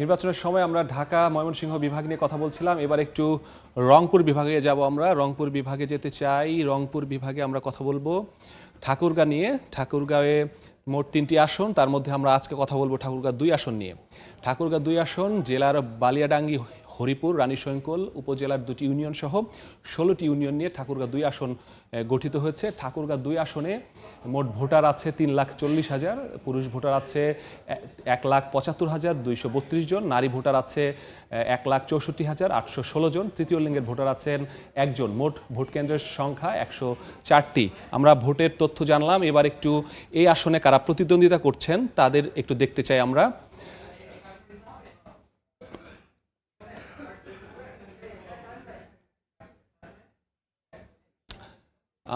নির্বাচনের সময় আমরা ঢাকা ময়মনসিংহ বিভাগ নিয়ে কথা বলছিলাম। এবার একটু রংপুর বিভাগে যাব আমরা। রংপুর বিভাগে যেতে চাই। রংপুর বিভাগে আমরা কথা বলব ঠাকুরগা নিয়ে। ঠাকুরগাঁয়ে মোট তিনটি আসন। তার মধ্যে আমরা আজকে কথা বলব ঠাকুরগাঁ দুই আসন নিয়ে। ঠাকুরগাঁ দুই আসন, জেলার বালিয়াডাঙ্গি হরিপুর রানীশঙ্কল উপজেলার দুটি ইউনিয়ন সহ ষোলোটি ইউনিয়ন নিয়ে ঠাকুরগাঁ দুই আসন গঠিত হয়েছে। ঠাকুরগাঁ দুই আসনে মোট ভোটার আছে তিন লাখ চল্লিশ হাজার, পুরুষ ভোটার আছে এক লাখ পঁচাত্তর হাজার দুইশো বত্রিশ জন, নারী ভোটার আছে এক লাখ চৌষট্টি হাজার আটশো ষোলো জন, তৃতীয় লিঙ্গের ভোটার আছেন একজন। মোট ভোট কেন্দ্রের সংখ্যা একশো চারটি। আমরা ভোটের তথ্য জানলাম। এবার একটু এই আসনে কারা প্রতিদ্বন্দ্বিতা করছেন তাদের একটু দেখতে চাই আমরা।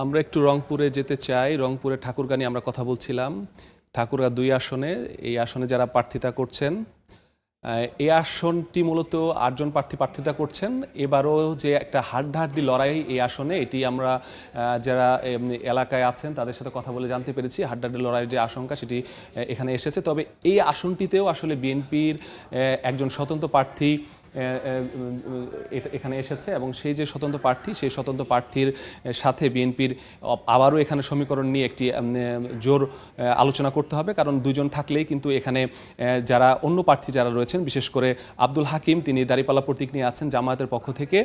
আমরা একটু রংপুরে যেতে চাই। রংপুরে ঠাকুরগা নিয়ে আমরা কথা বলছিলাম। ঠাকুরগা দুই আসনে, এই আসনে যারা প্রার্থিতা করছেন এই আসনটি মূলত আটজন প্রার্থী প্রার্থিতা করছেন। এবারও যে একটা হাড্ডাহাড্ডি লড়াই এই আসনে, এটি আমরা যারা এলাকায় আছেন, তাদের সাথে কথা বলে জানতে পেরেছি। হাড্ডাহাড্ডি লড়াইয়ের যে আশঙ্কা, সেটি এখানে এসেছে। তবে এই আসনটিতেও আসলে বিএনপির একজন স্বতন্ত্র প্রার্থী এখানে এসেছে এবং সেই যে স্বতন্ত্র প্রার্থী, সেই স্বতন্ত্র প্রার্থীর সাথে বিএনপির আবারও এখানে সমীকরণ নিয়ে একটি জোর আলোচনা করতে হবে। কারণ দুজন থাকলেই কিন্তু এখানে যারা অন্য প্রার্থী যারা রয়েছেন, বিশেষ করে আব্দুল হাকিম, তিনি দাঁড়িপাল্লা প্রতীক নিয়ে আছেন জামায়াতের পক্ষ থেকে।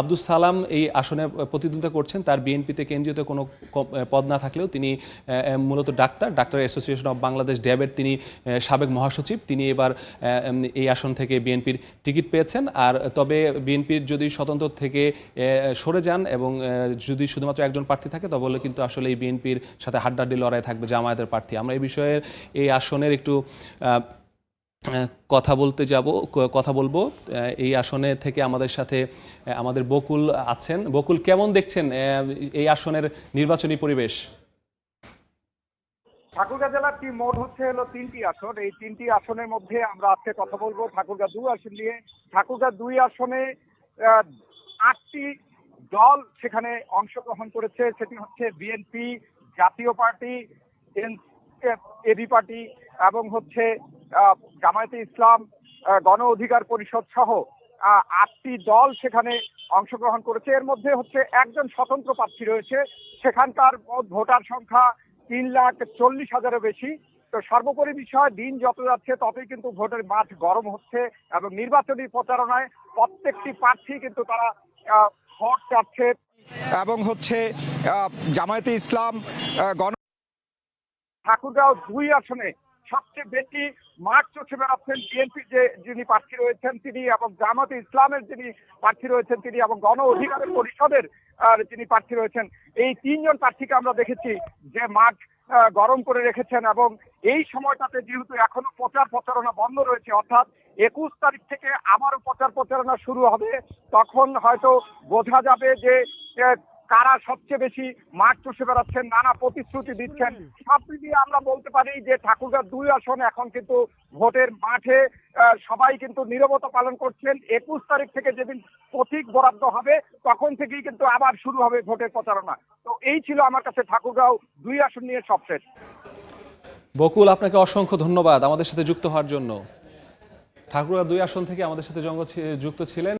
আব্দুল সালাম এই আসনে প্রতিদ্বন্দ্বিতা করছেন। তার বিএনপিতে কেন্দ্রীয়তে কোনো পদ না থাকলেও তিনি মূলত doctor. Doctor association of Bangladesh ড্যাবের তিনি সাবেক মহাসচিব। তিনি এবার এই আসন থেকে বিএনপির টিকিট পেয়েছেন। আর তবে বিএনপির যদি স্বতন্ত্র থেকে সরে যান এবং যদি শুধুমাত্র একজন প্রার্থী থাকে, তবে কিন্তু আসলে এই বিএনপির সাথে হাড্ডাহাড্ডি লড়াই থাকবে জামায়াতের প্রার্থী। আমরা এই বিষয়ে এই আসনের একটু কথা বলতে যাব কথা বলব। এই আসনে থেকে আমাদের সাথে আমাদের বকুল আছেন। বকুল, কেমন দেখছেন এই আসনের নির্বাচনী পরিবেশ? ঠাকুরগাঁ জেলার কি মোট হচ্ছে হলো তিনটি আসন। এই তিনটি আসনের মধ্যে আমরা আজকে কথা বলব ঠাকুরগাঁ দুই আসন নিয়ে। ঠাকুরগাঁ দুই আসনে আটটি দল সেখানে অংশগ্রহণ করেছে। সেটি হচ্ছে বিএনপি জাতীয় পার্টি এবি পার্টি এবং হচ্ছে জামায়াতে ইসলাম গণ অধিকার পরিষদ সহ আটটি দল সেখানে অংশগ্রহণ করেছে। এর মধ্যে হচ্ছে একজন স্বতন্ত্র প্রার্থী রয়েছে। সেখানকার ভোটার সংখ্যা তিন লাখ চল্লিশ হাজারের বেশি। তো সর্বোপরি বিষয় দিন যত যাচ্ছে ততই কিন্তু ভোটের মাঠ গরম হচ্ছে এবং নির্বাচনী প্রচারণায় প্রত্যেকটি প্রার্থী কিন্তু তারা আহ, ভোট চাচ্ছে। এবং হচ্ছে জামায়াতে ইসলাম গণ ঠাকুরগাঁও দুই আসনে সবচেয়ে বেশি মাঠ চষে বেড়াচ্ছেন বিএনপির যে যিনি প্রার্থী রয়েছেন তিনি এবং জামাতে ইসলামের যিনি প্রার্থী রয়েছেন তিনি এবং গণ অধিকারের পরিষদের যিনি প্রার্থী রয়েছেন, এই তিনজন প্রার্থীকে আমরা দেখেছি যে মাঠ গরম করে রেখেছেন এবং এই সময়টাতে যেহেতু এখনও প্রচার প্রচারণা বন্ধ রয়েছে, অর্থাৎ একুশ তারিখ থেকে আবারও প্রচার প্রচারণা শুরু হবে, তখন হয়তো বোঝা যাবে যে কারা সবচেয়ে বেশি মাঠ চষে বেড়াচ্ছেন নানা প্রতিশ্রুতি দিচ্ছেন। সব মিলিয়ে আমরা বলতে পারি যে ঠাকুরগাঁ দুই আসন এখন কিন্তু ভোটের মাঠে আহ, সবাই কিন্তু নীরবতা পালন করছেন। একুশ তারিখ থেকে যেদিন প্রতীক বরাদ্দ হবে তখন থেকেই কিন্তু আবার শুরু হবে ভোটের প্রচারণা। তো এই ছিল আমার কাছে ঠাকুরগাঁও দুই আসন নিয়ে সবশেষ বকুল আপনাকে অসংখ্য ধন্যবাদ আমাদের সাথে যুক্ত হওয়ার জন্য। ঠাকুরগা দুই আসন থেকে আমাদের সাথে জঙ্গ যুক্ত ছিলেন।